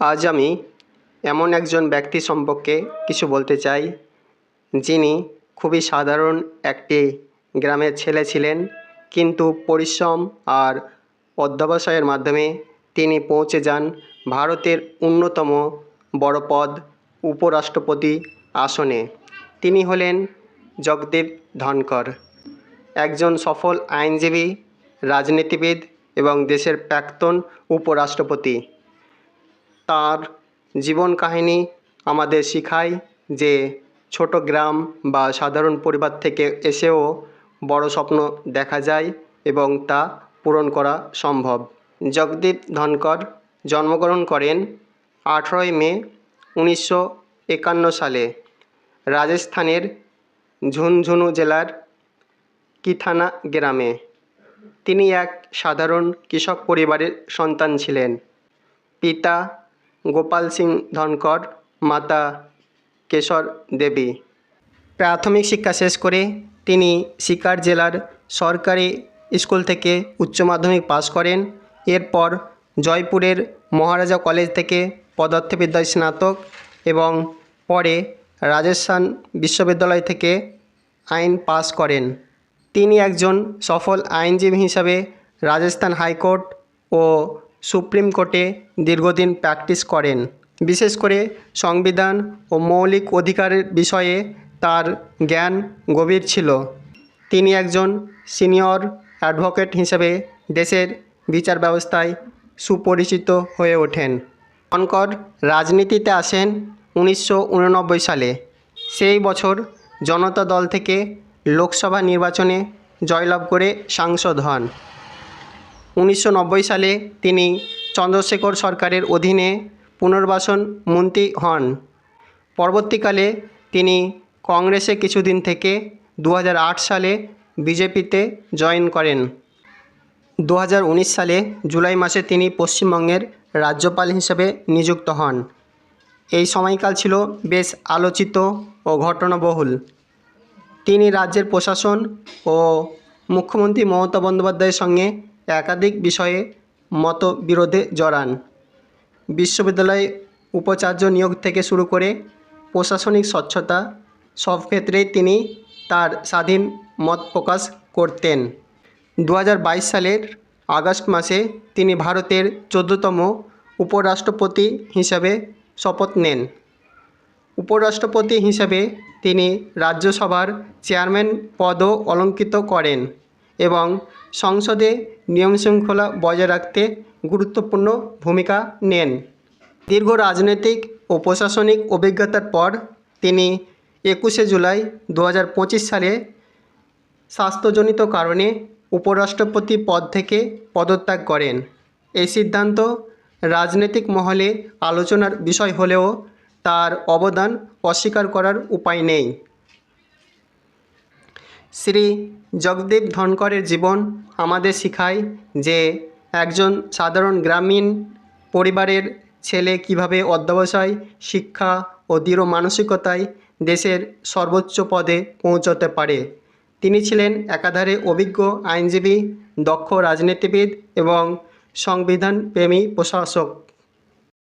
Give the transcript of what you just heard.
আজ আমি এমন একজন ব্যক্তি সম্পর্কে কিছু বলতে চাই, যিনি খুবই সাধারণ একটি গ্রামের ছেলে ছিলেন, কিন্তু পরিশ্রম আর অধ্যবসায়ের মাধ্যমে তিনি পৌঁছে যান ভারতের অন্যতম বড় পদ উপরাষ্ট্রপতি আসনে। তিনি হলেন জগদীপ ধনকর একজন সফল আইনজীবী, রাজনীতিবিদ এবং দেশের প্রাক্তন উপরাষ্ট্রপতি। তার জীবন কাহিনী আমাদের শেখায় যে ছোট গ্রাম বা সাধারণ পরিবার থেকে এসেও বড় স্বপ্ন দেখা যায় এবং তা পূরণ করা সম্ভব। জগদীপ ধনকর জন্মগ্রহণ করেন আঠেরোই মে উনিশশো একান্ন সালে রাজস্থানের ঝুনঝুনু জেলার কিথানা গ্রামে। তিনি এক সাধারণ কৃষক পরিবারের সন্তান ছিলেন। পিতা গোপাল সিং ধনকর মাতা কেশর দেবী। প্রাথমিক শিক্ষা শেষ করে তিনি সিকার জেলার সরকারি স্কুল থেকে উচ্চ মাধ্যমিক পাশ করেন। এরপর জয়পুরের মহারাজা কলেজ থেকে পদার্থবিদ্যায় স্নাতক এবং পরে রাজস্থান বিশ্ববিদ্যালয় থেকে আইন পাশ করেন। তিনি একজন সফল আইনজীবী হিসাবে রাজস্থান হাইকোর্ট ও সুপ্রিম কোর্টে দীর্ঘদিন প্র্যাকটিস করেন। বিশেষ করে সংবিধান ও মৌলিক অধিকারের বিষয়ে তার জ্ঞান গভীর ছিল। তিনি একজন সিনিয়র অ্যাডভোকেট হিসেবে দেশের বিচার ব্যবস্থায় সুপরিচিত হয়ে ওঠেন। ধনকর রাজনীতিতে আসেন উনিশশো উননব্বই সালে। সেই বছর জনতা দল থেকে লোকসভা নির্বাচনে জয়লাভ করে সাংসদ হন। উনিশশো নব্বই সালে তিনি চন্দ্রশেখর সরকারের অধীনে পুনর্বাসন মন্ত্রী হন। পরবর্তীকালে তিনি কংগ্রেসে কিছুদিন থেকে দু হাজার আট সালে বিজেপিতে জয়েন করেন। দু হাজার উনিশ সালে জুলাই মাসে তিনি পশ্চিমবঙ্গের রাজ্যপাল হিসেবে নিযুক্ত হন। এই সময়কাল ছিল বেশ আলোচিত ও ঘটনাবহুল। তিনি রাজ্যের প্রশাসন ও মুখ্যমন্ত্রী মমতা বন্দ্যোপাধ্যায়ের সঙ্গে একাধিক বিষয়ে মতবিরোধে জড়ান। বিশ্ববিদ্যালয়ে উপাচার্য নিয়োগ থেকে শুরু করে প্রশাসনিক স্বচ্ছতা সব ক্ষেত্রেই তিনি তার স্বাধীন মত প্রকাশ করতেন। দু হাজার বাইশ সালের আগস্ট মাসে তিনি ভারতের চোদ্দতম উপরাষ্ট্রপতি হিসাবে শপথ নেন। উপরাষ্ট্রপতি হিসাবে তিনি রাজ্যসভার চেয়ারম্যান পদও অলঙ্কিত করেন। এবং সংসদে নিয়মশৃঙ্খলা বজায় রাখতে গুরুত্বপূর্ণ ভূমিকা নেন। দীর্ঘ রাজনৈতিক ও প্রশাসনিক অভিজ্ঞতার পর তিনি একুশে জুলাই দু হাজার পঁচিশ সালে স্বাস্থ্যজনিত কারণে উপরাষ্ট্রপতি পদ থেকে পদত্যাগ করেন। এই সিদ্ধান্ত রাজনৈতিক মহলে আলোচনার বিষয় হলেও তার অবদান অস্বীকার করার উপায় নেই। শ্রী জগদীপ ধনকরের জীবন আমাদের শেখায় যে একজন সাধারণ গ্রামীণ পরিবারের ছেলে কীভাবে অধ্যবসায়, শিক্ষা ও দৃঢ় মানসিকতায় দেশের সর্বোচ্চ পদে পৌঁছতে পারে। তিনি ছিলেন একাধারে অভিজ্ঞ আইনজীবী, দক্ষ রাজনীতিবিদ এবং সংবিধানপ্রেমী প্রশাসক।